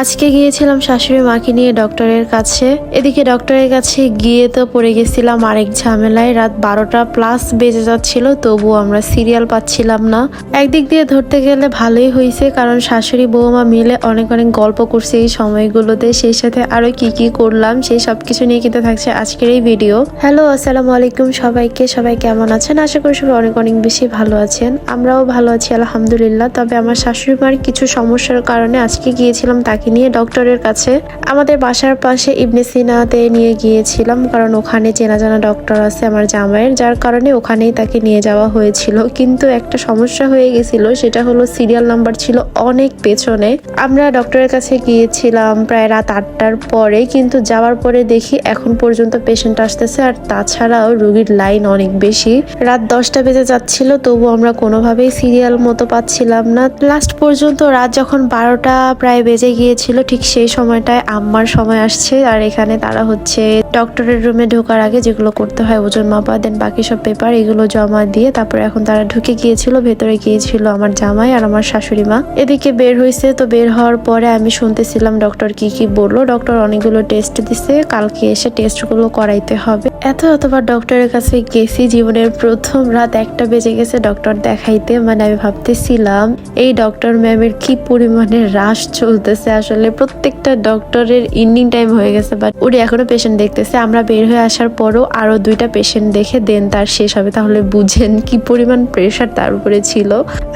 আজকে গিয়েছিলাম শাশুড়ি মাকে নিয়ে ডক্টরের কাছে। এদিকে ডক্টরের কাছে গিয়ে তো পড়ে গেছিলাম আরেক ঝামেলায়। রাত বারোটা প্লাস বেজে যাচ্ছিল, তবুও আমরা সিরিয়াল পাচ্ছিলাম না। একদিক দিয়ে ধরতে গেলে ভালোই হয়েছে, কারণ শাশুড়ি বৌমা মিলে অনেক অনেক গল্প করছে এই সময়গুলোতে। সেই সাথে আরও কি কি করলাম, সেই সব কিছু নিয়ে কিন্তু থাকছে আজকের এই ভিডিও হ্যালো আসসালামু আলাইকুম সবাইকে। সবাই কেমন আছেন? আশা করি সবাই অনেক অনেক বেশি ভালো আছেন। আমরাও ভালো আছি, আলহামদুলিল্লাহ। তবে আমার শাশুড়ি মার কিছু সমস্যার কারণে আজকে গিয়েছিলাম তাকে নিয়ে ডক্টরের কাছে। আমাদের বাসার পাশে ইবনে সিনাতে নিয়ে গিয়েছিলাম, কারণ ওখানে চেনা জানা ডক্টর আছে আমার জামাইয়ের, যার কারণে ওখানেই তাকে নিয়ে যাওয়া হয়েছিল। কিন্তু একটা সমস্যা হয়ে গেছিল, সেটা হলো সিরিয়াল নাম্বার ছিল অনেক পেছনে। আমরা ডক্টরের কাছে গিয়েছিলাম প্রায় রাত আটটার পরে, কিন্তু যাওয়ার পরে দেখি এখন পর্যন্ত পেশেন্ট আসতেছে, আর তাছাড়াও রুগীর লাইন অনেক বেশি। রাত দশটা বেজে যাচ্ছিল, তবু আমরা কোনোভাবেই সিরিয়াল মতো পাচ্ছিলাম না। লাস্ট পর্যন্ত রাত যখন বারোটা প্রায় বেজে গিয়েছিল ঠিক সেই সময়টায় আম্মার সময় আসছে আর এখানে তারা হচ্ছে ডক্টরের রুমে ঢোকার আগে যেগুলো করতে হয় ওজন মাপা দেন বাকি সব পেপার এগুলো জমা দিয়ে তারপরে এখন তারা ঢুকে গিয়েছিল, ভেতরে গিয়েছিল আমার জামাই আর আমার শাশুড়ি মা। এদিকে বের হয়েছে তো বের হওয়ার পরে আমি শুনতেছিলাম ডক্টর কি কি বলল। ডক্টর অনেকগুলো টেস্ট দিছে, কালকে এসে টেস্টগুলো করাইতে হবে। এত এতবার ডক্টরের কাছে গেছি, জীবনের প্রথম রাত একটা বেজে গেছে ডক্টর দেখাইতে মানে আমি ভাবতেছিলাম, এই ডক্টর ম্যামের কি পরিমাণে রাশ চলতেছে আসলে প্রত্যেকটা ডক্টরের ইন্ডিং টাইম হয়ে গেছে বাট উনি এখনও পেশেন্ট দেখতেছে। আমরা বের হয়ে আসার পরও আরও দুইটা পেশেন্ট দেখে দেন তার শেষ হবে। তাহলে বুঝেন কি পরিমাণ প্রেশার তার উপরে ছিল।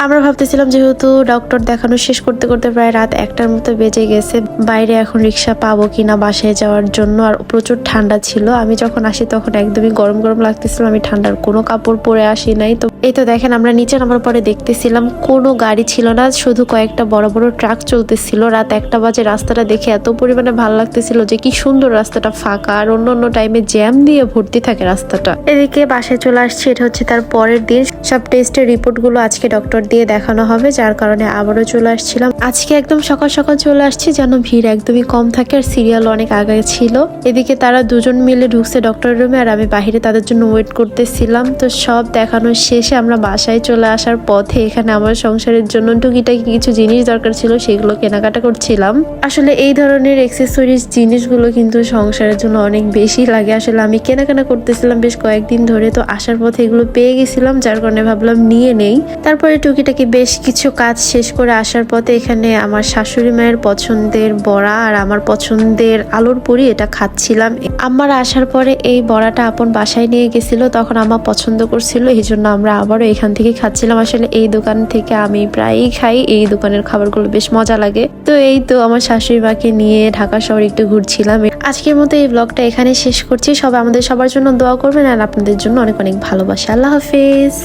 আমরা ভাবতেছিলাম যেহেতু ডক্টর দেখানো শেষ করতে করতে প্রায় রাত একটার মতো বেজে গেছে, বাইরে এখন রিক্সা পাবো কিনা বাসায় যাওয়ার জন্য আর প্রচুর ঠান্ডা ছিল। আমি যখন আসি তখন একদমই গরম গরম লাগতেছিল, আমি ঠান্ডার কোনো কাপড় পরে আসি নাই। তো এই তো দেখেন, আমরা নিচে নামার পরে দেখতেছিলাম কোনো গাড়ি ছিল না, শুধু কয়েকটা বড় বড় ট্রাক চলতেছিল। রাত একটা বাজে রাস্তাটা দেখে এত পরিমাণে ভালো লাগতেছিল যে কি সুন্দর রাস্তাটা ফাঁকা, আর অন্য অন্য টাইমে জ্যাম দিয়ে ভর্তি থাকে রাস্তাটা। এদিকে বাসায় চলে আসছি, এটা হচ্ছে তার পরের দিন। সব টেস্টের রিপোর্টগুলো আজকে ডক্টর দিয়ে দেখানো হবে, যার কারণে আবারও চলে আসছিলাম। আজকে একদম সকাল সকাল চলে আসছি, যেন ভিড় একদমই কম থাকে আর সিরিয়াল অনেক আগে ছিল। এদিকে তারা দুজন মিলে ঢুকছে ডক্টর রুমে আর আমি বাহিরে তাদের জন্য ওয়েট করতেছিলাম। তো সব দেখানো শেষে আমরা বাসায় চলে আসার পথে এখানে আমার সংসারের জন্য টুকিটাকি কিছু জিনিস দরকার ছিল, সেগুলো কেনাকাটা করছিলাম। আসলে এই ধরনের এক্সেসরিজ জিনিসগুলো কিন্তু সংসারের জন্য অনেক বেশি লাগে। আসলে আমি কেনাকাটা করতেছিলাম বেশ কয়েকদিন ধরে, তো আসার পথে এগুলো পেয়ে গেছিলাম, যার কারণে ভাবলাম নিয়ে নেই। তারপরে টুকিটাকি বেশ কিছু কাজ শেষ করে আসার পথে এখানে আমার শাশুড়ি মায়ের পছন্দের বড়া আর আমার পছন্দের আলুর পুরি এটা খাচ্ছিলাম। আমার আসার পরে এই বড়াটা আপন বাসায় নিয়ে গেছিল, তখন আমার পছন্দ করছিল, এই জন্য আমরা আবারও এখান থেকে খাচ্ছিলাম। আসলে এই দোকান থেকে আমি প্রায়ই খাই, এই দোকানের খাবারগুলো বেশ মজা লাগে। তো এই তো আমার শাশুড়ি মাকে নিয়ে ঢাকা শহরে একটু ঘুরছিলাম, আজকের মতো এই ব্লগটা এখানে শেষ করছি। সবাই আমাদের সবার জন্য দোয়া করবেন আর আপনাদের জন্য অনেক অনেক ভালোবাসা। আল্লাহ হাফিজ।